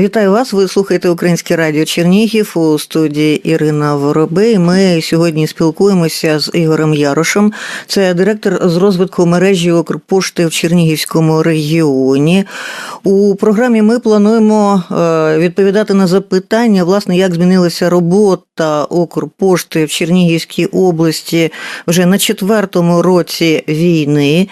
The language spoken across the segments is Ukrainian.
Вітаю вас. Ви слухаєте Українське радіо Чернігів у студії Ірина Воробей. Ми сьогодні спілкуємося з Ігорем Ярошем. Це директор з розвитку мережі Укрпошти в Чернігівському регіоні. У програмі ми плануємо е, відповідати на запитання, власне, як змінилася робота Укрпошти в Чернігівській області вже на четвертому році війни.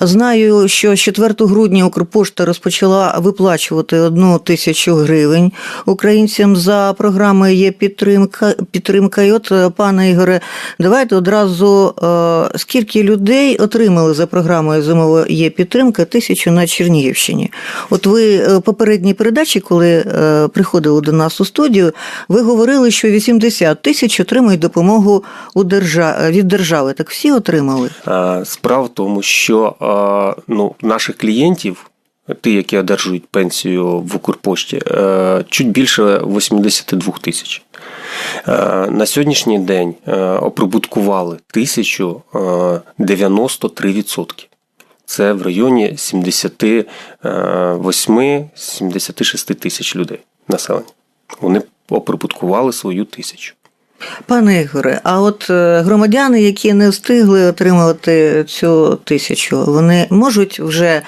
Знаю, що з 4 грудня Укрпошта розпочала виплачувати одну тисячу гривень українцям за програмою є підтримка. Підтримка. І от, е, пане Ігоре, давайте одразу е, скільки людей отримали за програмою зимова є підтримка тисячу на Чернігівщині. От ви е, попередній передачі, коли приходили до нас у студію, ви говорили, що 80 тисяч отримують допомогу у держа... від держави. Так всі отримали? Справа в тому, що ну, наших клієнтів, ті, які одержують пенсію в Укрпошті, е, чуть більше 82 тисяч. Е, На сьогоднішній день е, оприбуткували 1093%. Це в районі 78-76 тисяч людей населення. Вони оприбуткували свою тисячу. Пане Ігоре, а от е, громадяни, які не встигли отримувати цю тисячу, вони можуть вже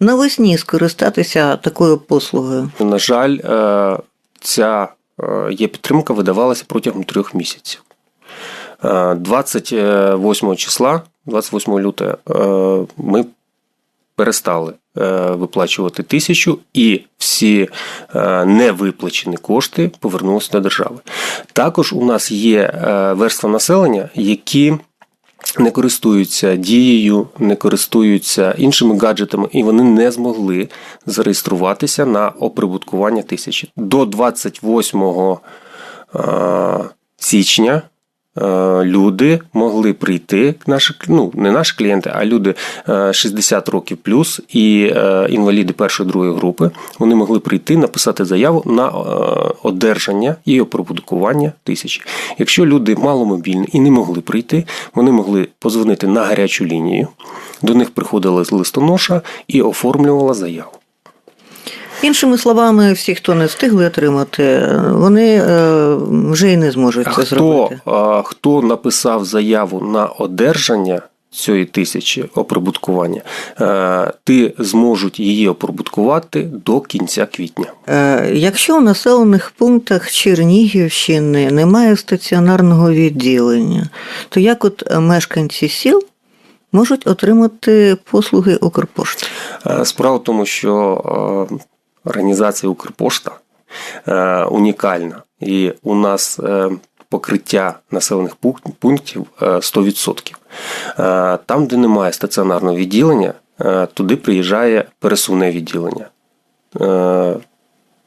навесні скористатися такою послугою? На жаль, е, ця е, є підтримка видавалася протягом трьох місяців. Е, 28 числа, 28 лютого, ми перестали е, виплачувати тисячу, і всі е, невиплачені кошти повернулися до держави. Також у нас є е, верства населення, які не користуються дією, не користуються іншими гаджетами, і вони не змогли зареєструватися на оприбуткування тисячі. До 28 е, січня люди могли прийти, наші, ну, не наші клієнти, а люди е, 60 років плюс і е, інваліди першої другої групи. Вони могли прийти, написати заяву на е, одержання і оприбуткування тисячі. Якщо люди маломобільні і не могли прийти, вони могли позвонити на гарячу лінію. До них приходила листоноша і оформлювала заяву. Іншими словами, всі, хто не встигли отримати, вони е, вже й не зможуть це Хто, зробити. а, хто написав заяву на одержання цієї тисячі оприбуткування, е, ти зможуть її оприбуткувати до кінця квітня. Е, Якщо у населених пунктах Чернігівщини немає стаціонарного відділення, то як от мешканці сіл можуть отримати послуги Укрпошти? Е, Справа в тому, що е, організація Укрпошта е, унікальна, і у нас е, покриття населених пунктів е, 100%. Е, Там, де немає стаціонарного відділення, туди приїжджає пересувне відділення.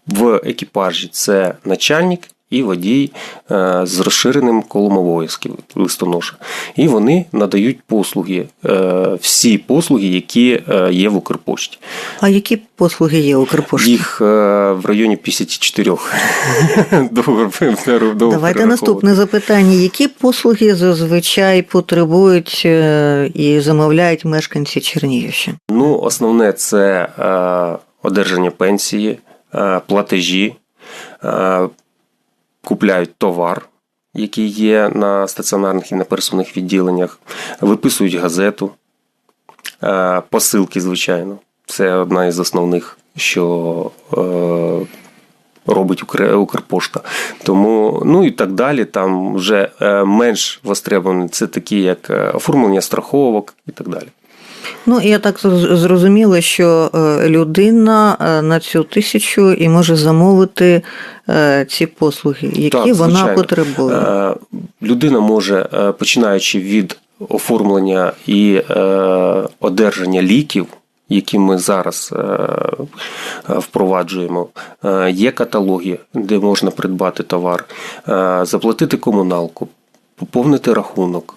В екіпажі це начальник і водій е, з розширеним колом обов'язків листоноша. І вони надають послуги, е, всі послуги, які е, є в Укрпошті. А які послуги є в Укрпошті? Їх в районі 54. Довго довго Давайте наступне запитання. Які послуги зазвичай потребують і замовляють мешканці Чернігівщини? Ну, основне це одержання пенсії, платежі, купляють товар, який є на стаціонарних і на персональних відділеннях, виписують газету, е, посилки, звичайно. Це одна із основних, що е, робить Укрпошта. Тому, ну і так далі. Там вже е, менш востребовані це такі, як оформлення страховок і так далі. Ну, я так зроз- зрозуміла, що е, людина е, на цю тисячу і може замовити е, ці послуги, які Так, вона потребує. Людина може, починаючи від оформлення і одержання ліків, які ми зараз впроваджуємо, є каталоги, де можна придбати товар, заплатити комуналку, поповнити рахунок,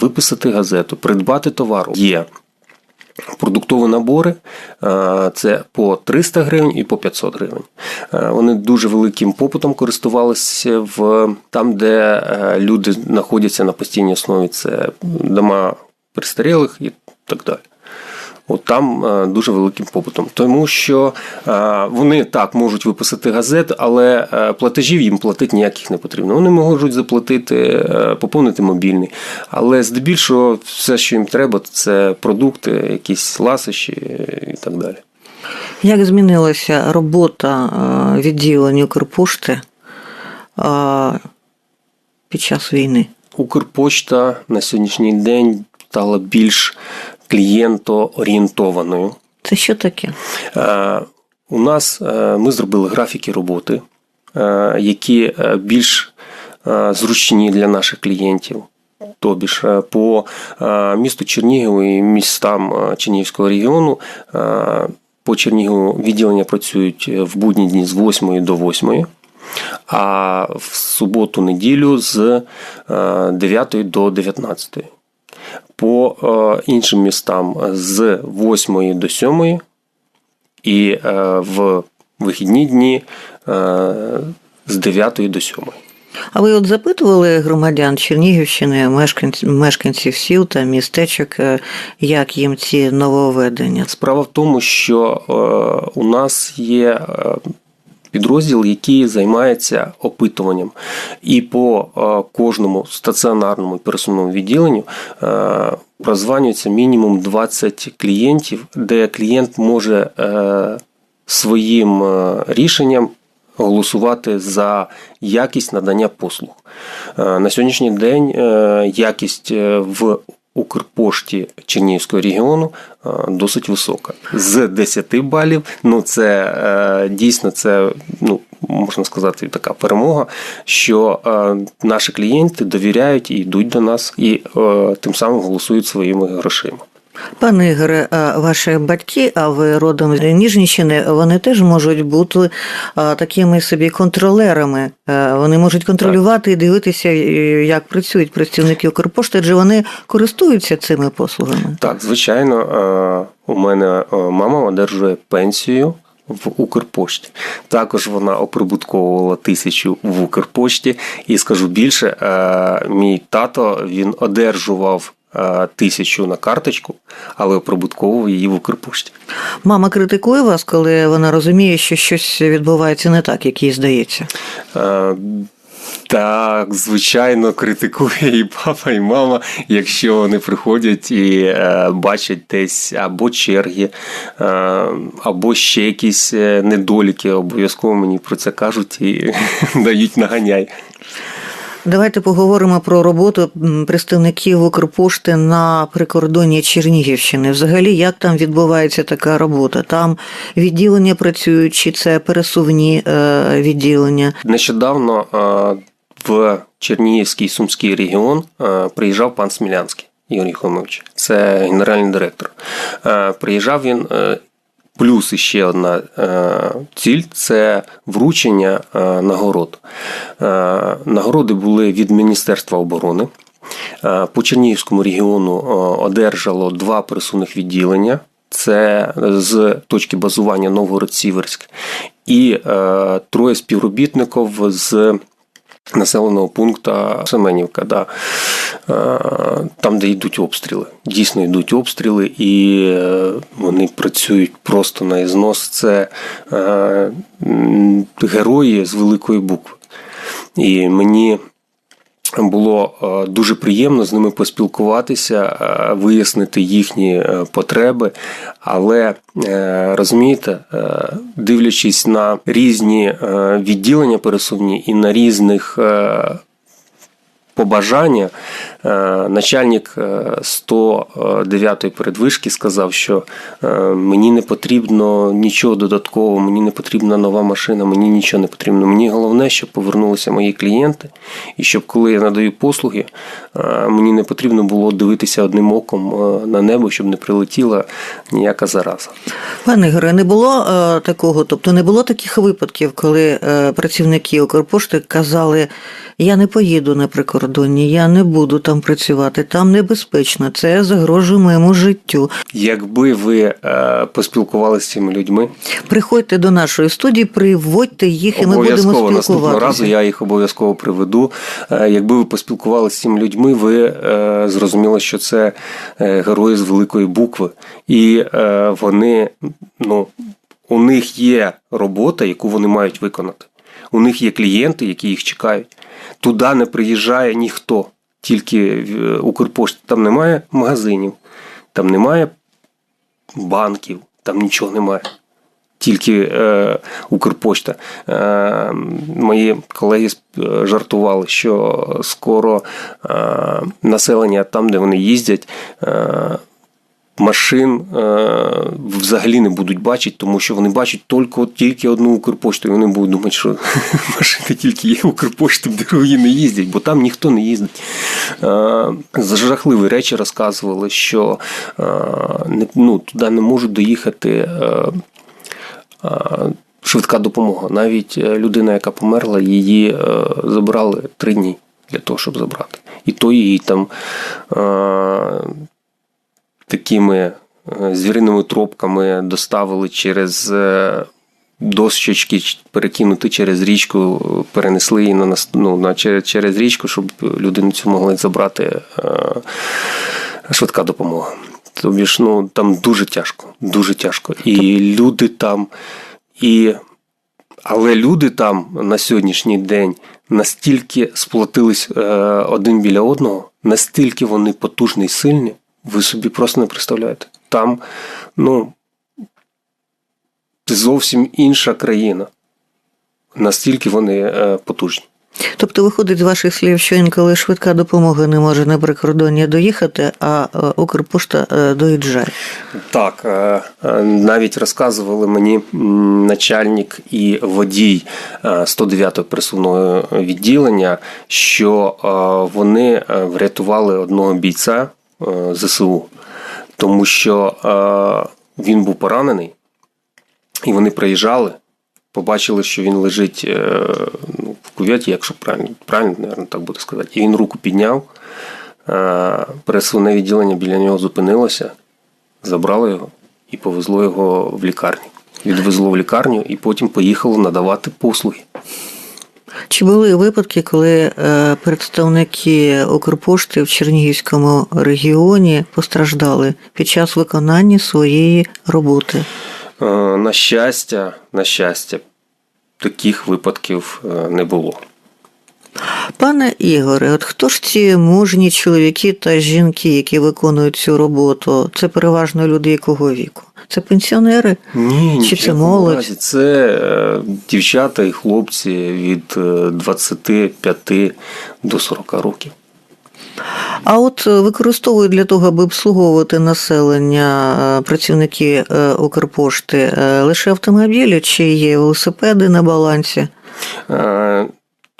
виписати газету, придбати товар. Є Продуктові набори це по 300 гривень і по 500 гривень. Вони дуже великим попитом користувалися в там, де е, люди знаходяться на постійній основі. Це дома престарілих і так далі. От там е, дуже великим попитом, тому що е, вони так можуть виписати газет, але е, платежів їм платити ніяких не потрібно. Вони можуть заплатити, поповнити мобільний. Але здебільшого все, що їм треба, це продукти, якісь ласощі і так далі. Як змінилася робота відділень Укрпошти під час війни? Укрпочта на сьогоднішній день стала більш клієнтоорієнтованою. Це що таке? Е, У нас е, ми зробили графіки роботи, е, які більш зручні для наших клієнтів. Тобі ж по місту Чернігіву і містам Чернігівського регіону по Чернігову відділення працюють в будні дні з 8 до 8, а в суботу-неділю з е, 9 до 19. По е, іншим містам з 8 до 7 і е, в вихідні дні е, з 9 до 7. А ви от запитували громадян Чернігівщини, мешканців, мешканців сіл та містечок, як їм ці нововведення? Справа в тому, що у нас є підрозділ, який займається опитуванням. І по е, кожному стаціонарному пересувному відділенню е, прозванюється мінімум 20 клієнтів, де клієнт може е, своїм рішенням голосувати за якість надання послуг. На сьогоднішній день якість в Укрпошті Чернігівського регіону е, досить висока. З 10 балів, ну це е, дійсно це, ну, можна сказати, така перемога, що е, наші клієнти довіряють і йдуть до нас, і тим самим голосують своїми грошима. Пане Ігоре, а ваші батьки, а ви родом з Ніжнівщини, вони теж можуть бути такими собі контролерами. Вони можуть контролювати і дивитися, як працюють працівники Укрпошти, адже вони користуються цими послугами. Так, звичайно, у мене мама одержує пенсію. В Укрпошті також вона оприбутковувала тисячу в Укрпошті, і скажу більше, мій тато він одержував тисячу на карточку, але оприбутковував її в Укрпошті. Мама критикує вас, коли вона розуміє, що щось відбувається не так, як їй здається. Е, Так, звичайно, критикує і папа, і мама, якщо вони приходять і е, бачать десь або черги, е, або ще якісь е, недоліки, обов'язково мені про це кажуть і дають наганяй. Давайте поговоримо про роботу представників Укрпошти на прикордонні Чернігівщини. Взагалі, як там відбувається така робота? Там відділення працюють, чи це пересувні е, відділення? Нещодавно е, в Чернігівський Сумський регіон е, приїжджав пан Смілянський Ігор Єхомович. Це генеральний директор. Приїжджав він. Плюс іще одна е, ціль це вручення е, нагород. Е, Нагороди були від Міністерства оборони. По Чернігівському регіону одержало два пересувних відділення. Це з точки базування Новгород-Сіверськ, і троє співробітників з населеного пункту Семенівка, да, е, там, де йдуть обстріли. Дійсно йдуть обстріли, і е, вони працюють просто на ізнос. Це е, герої з великої букви. І мені було е, дуже приємно з ними поспілкуватися, е, вияснити їхні е, потреби. Але розумієте, дивлячись на різні відділення пересувні і на різних побажання, е, начальник е, 109-ї передвишки сказав, що е, мені не потрібно нічого додаткового, мені не потрібна нова машина, мені нічого не потрібно. Мені головне, щоб повернулися мої клієнти, і щоб коли я надаю послуги, е, мені не потрібно було дивитися одним оком е, на небо, щоб не прилетіла ніяка зараза. Пане Ігоре, не було е, такого, тобто не було таких випадків, коли е, працівники Укрпошти казали, Я не поїду на прикордонні, я не буду там працювати, там небезпечно, це загрожує моєму життю. Якби ви е, поспілкувалися з цими людьми, Приходьте до нашої студії, приводьте їх, і ми будемо обов'язково наступного разу я їх обов'язково приведу. Е, Якби ви поспілкувалися з цими людьми, ви е, зрозуміли, що це е, герої з великої букви, і е, вони ну. У них є робота, яку вони мають виконати. У них є клієнти, які їх чекають. Туди не приїжджає ніхто, тільки в- Укрпошта. Там немає магазинів, там немає банків, там нічого немає. Тільки е, Укрпошта. Е, мої колеги е, жартували, що скоро е, населення там, де вони їздять, е, машин е, взагалі не будуть бачити, тому що вони бачать тільки, тільки одну Укрпошту, і вони будуть думати, що машини тільки є Укрпошти, дорогі не їздять, бо там ніхто не їздить. Е, жахливі речі розказували, що е, не, ну, туди не можуть доїхати. Е, е, Швидка допомога. Навіть е, людина, яка померла, її е, забрали три дні для того, щоб забрати. І то її там е, такими е, звіриними тропками доставили через е, дощечки, перекинути через річку, е, перенесли її на, ну, на через, річку, щоб людину цю могли забрати швидка допомога. Тобі ж ну, там дуже тяжко, дуже тяжко. І люди там, і але люди там на сьогоднішній день настільки сплотились один біля одного, настільки вони потужні і сильні, ви собі просто не представляєте. Там, ну, зовсім інша країна. Настільки вони е, потужні. Тобто виходить з ваших слів, що інколи швидка допомога не може на прикордоння доїхати, а е, Укрпошта е, доїжджає. Так, навіть розказували мені начальник і водій е, 109-го присувного відділення, що вони врятували одного бійця ЗСУ, тому що е, він був поранений, і вони приїжджали. Побачили, що він лежить е, ну, в кув'яті, якщо правильно, правильно, наверное, так буде сказати. І він руку підняв, е, пересувне відділення біля нього зупинилося, забрало його і повезло його в лікарню. Відвезло в лікарню і потім поїхало надавати послуги. Чи були випадки, коли е, представники Укрпошти в Чернігівському регіоні постраждали під час виконання своєї роботи? Е, На щастя, на щастя, таких випадків е, не було. Пане Ігоре, от хто ж ці мужні чоловіки та жінки, які виконують цю роботу? Це переважно люди якого віку? Це пенсіонери? Ні, Чи це молодь? Це е, дівчата і хлопці від е, 25 до 40 років. А от е, використовують для того, аби обслуговувати населення е, працівники е, Укрпошти е, лише автомобілі чи є велосипеди на балансі? Е,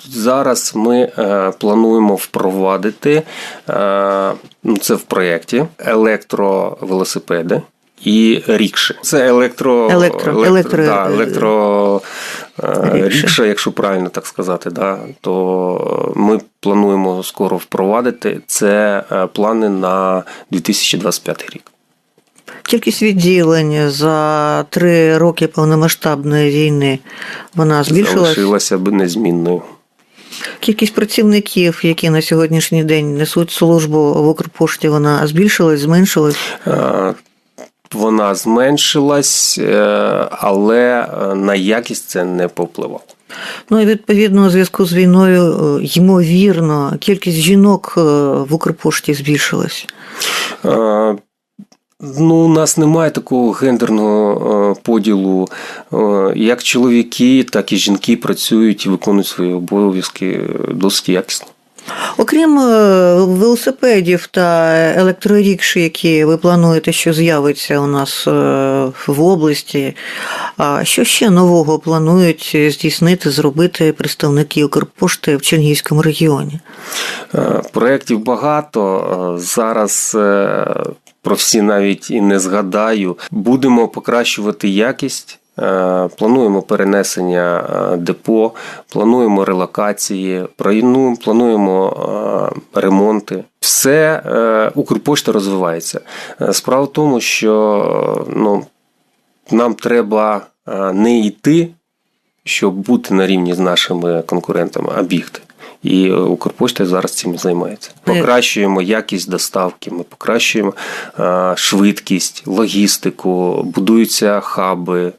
Зараз ми е, плануємо впровадити е, ну, це в проєкті електровелосипеди. І рікші. Це електро, Електро- електро- да, електро е, рікші. рікша, якщо правильно так сказати, да, то ми плануємо скоро впровадити. Це е, плани на 2025 рік. Кількість відділень за три роки повномасштабної війни вона збільшилась. Залишилася б незмінною. Кількість працівників, які на сьогоднішній день несуть службу в Укрпошті, вона збільшилась, зменшилась. Вона зменшилась, е, але е, на якість це не повпливало. Ну і відповідно у зв'язку з війною, е, ймовірно, кількість жінок в Укрпошті збільшилась. Ну, у нас немає такого гендерного поділу. Як чоловіки, так і жінки працюють і виконують свої обов'язки досить якісно. Окрім е, велосипедів та електрорікші, які ви плануєте, що з'явиться у нас е, в області, що ще нового планують здійснити, зробити представники Укрпошти в Чернігівському регіоні? Е, Проєктів багато. Зараз про всі навіть і не згадаю. Будемо покращувати якість Плануємо перенесення е, депо, плануємо релокації, плану- плануємо е, ремонти. Все е, Укрпошта розвивається. Е, Справа в тому, що е, ну, нам треба е, не йти, щоб бути на рівні з нашими конкурентами, а бігти. І е, Укрпошта зараз цим займається. Покращуємо якість доставки, ми покращуємо е, швидкість, логістику, будуються хаби.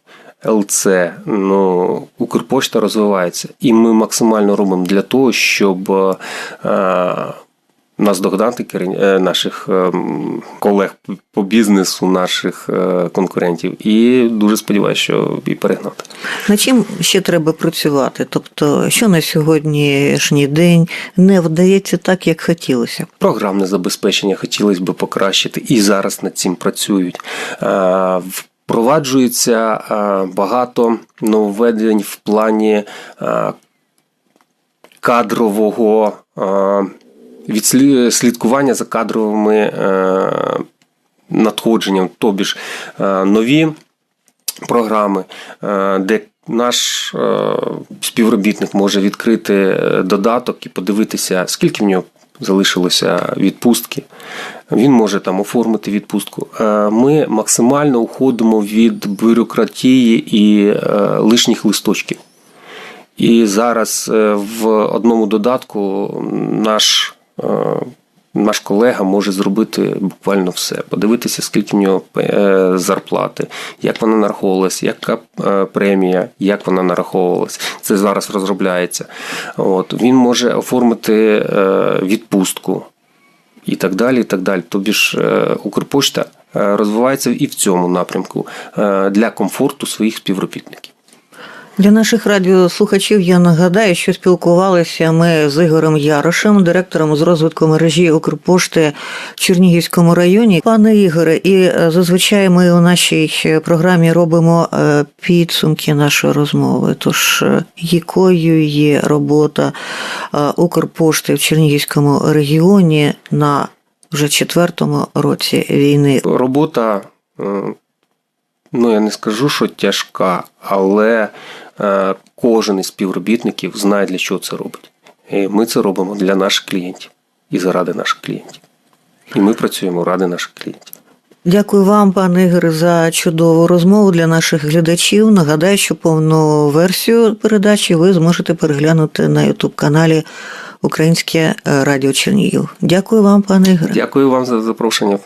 ЛЦ, ну Укрпошта розвивається, і ми максимально робимо для того, щоб е, наздогнати е, наших ем, колег по бізнесу, наших е, конкурентів, і дуже сподіваюся, що і перегнати. Над чим ще треба працювати? Тобто, що на сьогоднішній день не вдається так, як хотілося? Програмне забезпечення хотілося б покращити, і зараз над цим працюють. Е, Впроваджується е, багато нововведень в плані е, кадрового е, слідкування за кадровими надходженнями, тобі ж нові програми, де наш співробітник може відкрити додаток і подивитися, скільки в нього залишилося відпустки. Він може там оформити відпустку. Е, Ми максимально уходимо від бюрократії і е, лишніх листочків. І зараз е, в одному додатку наш, наш колега може зробити буквально все. Подивитися, скільки в нього е, зарплати, як вона нараховувалась, яка е, премія, як вона нараховувалась. Це зараз розробляється. От. Він може оформити е, відпустку і так далі. і так далі. Тобі ж Укрпошта розвивається і в цьому напрямку для комфорту своїх співробітників. Для наших радіослухачів я нагадаю, що спілкувалися ми з Ігорем Ярошем, директором з розвитку мережі Укрпошти в Чернігівському районі. Пане Ігоре, і е, зазвичай ми у нашій програмі робимо е, підсумки нашої розмови. Тож е, якою є робота Укрпошти в Чернігівському регіоні на вже четвертому році війни? Робота, ну я не скажу, що тяжка, але кожен із співробітників знає, для чого це робить. І ми це робимо для наших клієнтів і заради наших клієнтів. І ми працюємо ради наших клієнтів. Дякую вам, пане Ігоре, за чудову розмову для наших глядачів. Нагадаю, що повну версію передачі ви зможете переглянути на Ютуб каналі Українське Радіо Чернігів. Дякую вам, пане Ігоре. Дякую вам за запрошення.